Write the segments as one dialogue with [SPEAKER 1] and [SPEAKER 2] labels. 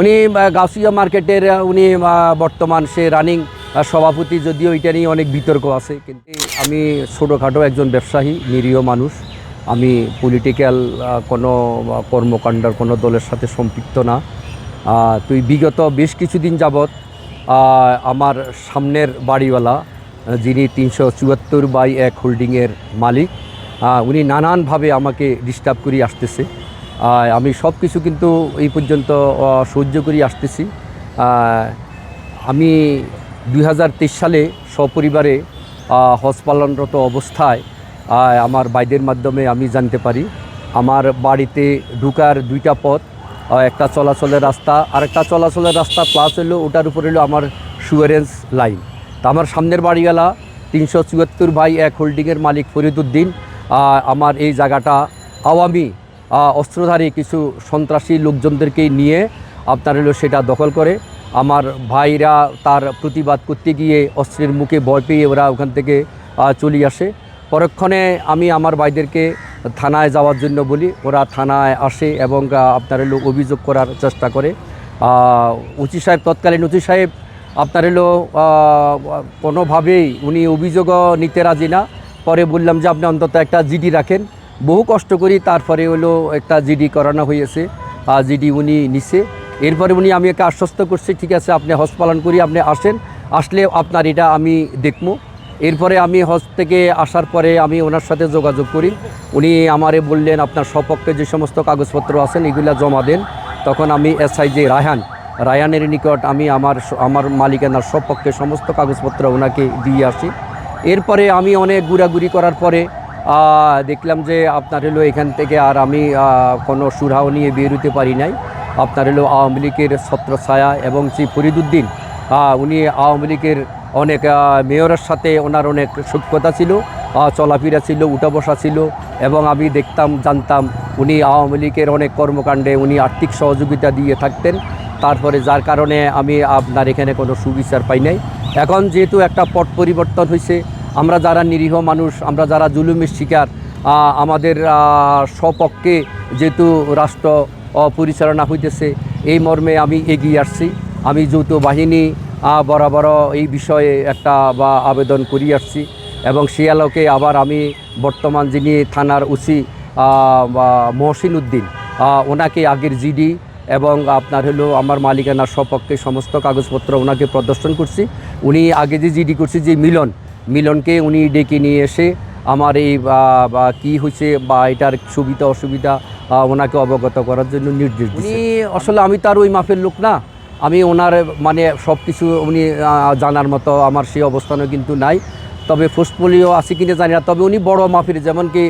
[SPEAKER 1] উনি গাউসিয়া মার্কেটের উনি বর্তমান সে রানিং সভাপতি যদিও এটা নিয়ে অনেক বিতর্ক আছে কিন্তু আমি ছোটোখাটো একজন ব্যবসায়ী নিরীহ মানুষ। আমি পলিটিক্যাল কোনো আহ, কর্মকাণ্ডের কোনো দলের সাথে সম্পৃক্ত না। তুই বিগত বেশ কিছুদিন যাবৎ আমার সামনের বাড়িওয়ালা যিনি তিনশো চুয়াত্তর বাই এক হোল্ডিংয়ের মালিক উনি নানানভাবে আমাকে ডিস্টার্ব করে আসতেছে। আমি সব কিছু কিন্তু এই পর্যন্ত সহ্য করে, আসতেছি। আমি দুই হাজার তেইশ সালে সপরিবারে হজ পালনরত অবস্থায় আমার বাইদের মাধ্যমে আমি জানতে পারি। আমার বাড়িতে ঢুকার দুইটা পথ একটা চলাচলের রাস্তা, আর একটা চলাচলের রাস্তা প্লাস হলো, ওটার উপরে হলো আমার সুয়ারেন্স লাইন তা আমার সামনের বাড়িওয়ালা, তিনশো চুয়াত্তর বাই এক হোল্ডিংয়ের মালিক ফরিদুদ্দিন আমার এই জায়গাটা আওয়ামী অস্ত্রধারী কিছু সন্ত্রাসী লোকজনদেরকে নিয়ে আপনার হলো সেটা দখল করে। আমার ভাইরা তার প্রতিবাদ করতে গিয়ে অস্ত্রের মুখে ভয় পেয়ে ওরা ওখান থেকে চলে আসে। পরক্ষণে আমি আমার ভাইদেরকে থানায় যাওয়ার জন্য বলি, ওরা থানায় আসে এবং আপনার হলো অভিযোগ করার চেষ্টা করে। উচি সাহেব, তৎকালীন উচি সাহেব আপনার হলো কোনোভাবেই উনি অভিযোগও নিতে রাজি না। পরে বললাম যে আপনি অন্তত একটা জিডি রাখেন। বহু কষ্ট করি, তারপরে হলো একটা জিডি করানো হয়েছে। জিডি উনি নিছে। এরপরে উনি আমি একে আশ্বস্ত করছি, ঠিক আছে, আপনি হজ পালন করি, আপনি আসেন। আসলে আপনার এটা আমি দেখব। এরপরে আমি হজ থেকে আসার পরে আমি ওনার সাথে যোগাযোগ করি। উনি আমারে বললেন, আপনার সপক্ষে যে সমস্ত কাগজপত্র আছেন, এগুলা জমা দেন। তখন আমি এসআই যে রায়হান রায়ানের নিকট আমি আমার আমার মালিকানার সপক্ষে সমস্ত কাগজপত্র ওনাকে দিয়ে আসি। এরপরে আমি অনেক ঘোরাঘুরি করার পরে দেখলাম যে আপনার হলো এখান থেকে আর আমি কোনো সুরাও নিয়ে বের হতে পারি নাই। আপনার হলো আওয়ামী লীগের ছত্রছায়া এবং শ্রী ফরিদুদ্দিন উনি আওয়ামী লীগের অনেক মেয়রের সাথে ওনার অনেক সূক্ষ্মতা ছিল চলাফেরা ছিল, উঠা বসা ছিল এবং আমি দেখতাম, জানতাম উনি আওয়ামী লীগের অনেক কর্মকাণ্ডে উনি আর্থিক সহযোগিতা দিয়ে থাকতেন। তারপরে যার কারণে আমি আপনার এখানে কোনো সুবিচার পাই নাই। এখন যেহেতু একটা পট পরিবর্তন হয়েছে আমরা যারা নিরীহ মানুষ, আমরা যারা জুলুমের শিকার আমাদের স্বপক্ষে যেহেতু রাষ্ট্র পরিচালনা হইতেছে, এই মর্মে আমি এগিয়ে আসছি। আমি যৌথ বাহিনী বরাবর এই বিষয়ে একটা, বা, আবেদন করি আসছি এবং সে আলোকে আবার আমি বর্তমান যিনি থানার উসি মহসিন উদ্দিন ওনাকে আগের জিডি এবং আপনার হলো আমার মালিকানার সপক্ষে সমস্ত কাগজপত্র ওনাকে প্রদর্শন করছি। উনি আগে যে জিডি করছি, যে মিলন মিলনকে উনি ডেকে নিয়ে এসে আমার এই কি হয়েছে বা এটার সুবিধা অসুবিধা ওনাকে অবগত করার জন্য নির্দেশ উনি আসলে আমি তার ওই মাপের লোক না। আমি ওনার মানে সব কিছু উনি জানার মতো আমার সেই অবস্থানও কিন্তু নাই। তবে ফুসপলিও আছে কিনা জানি না। তবে উনি বড় মাফির যেমন কি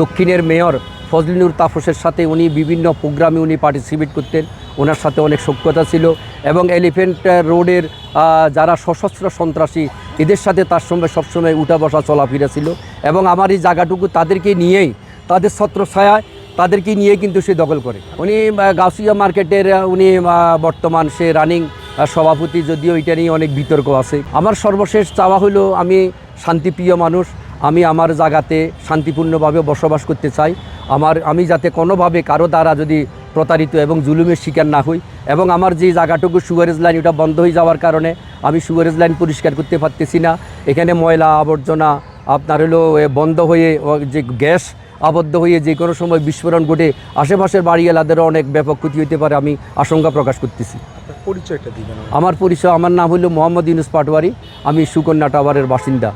[SPEAKER 1] দক্ষিণের মেয়র ফজলিনুর তাফসের সাথে উনি বিভিন্ন প্রোগ্রামে উনি পার্টিসিপেট করতেন। ওনার সাথে অনেক সক্ষতা ছিল এবং এলিফেন্ট রোডের যারা সশস্ত্র সন্ত্রাসী, এদের সাথে তার সঙ্গে সবসময় উঠা বসা চলাফেরা ছিল এবং আমার এই জায়গাটুকু তাদেরকে নিয়েই, তাদের ছত্রছায়ায় তাদেরকে নিয়ে কিন্তু সে দখল করে। উনি গাউসিয়া মার্কেটের উনি বর্তমান সে রানিং সভাপতি, যদিও এটা নিয়ে অনেক বিতর্ক আছে। আমার সর্বশেষ চাওয়া হলো আমি শান্তিপ্রিয় মানুষ, আমি আমার জায়গাতে শান্তিপূর্ণভাবে বসবাস করতে চাই। আমার, আমি যাতে কোনোভাবে কারও দ্বারা যদি প্রতারিত এবং জুলুমের শিকার না হই। এবং আমার যে জায়গাটুকু সুগারেজ লাইন ওটা বন্ধ হয়ে যাওয়ার কারণে আমি সুগারেজ লাইন পরিষ্কার করতে পারতেছি না। এখানে ময়লা আবর্জনা আপনার হলো বন্ধ হয়ে যে গ্যাস আবদ্ধ হয়ে যে কোনো সময় বিস্ফোরণ ঘটে আশেপাশের বাড়িওয়ালাদেরও অনেক ব্যাপক ক্ষতি হতে পারে আমি আশঙ্কা প্রকাশ করতেছি।
[SPEAKER 2] পরিচয়টা দিবেন
[SPEAKER 1] আমার পরিচয় আমার নাম হলো মোহাম্মদ ইউনুস পাটওয়ারি আমি সুকন্যা টাওয়ারের বাসিন্দা।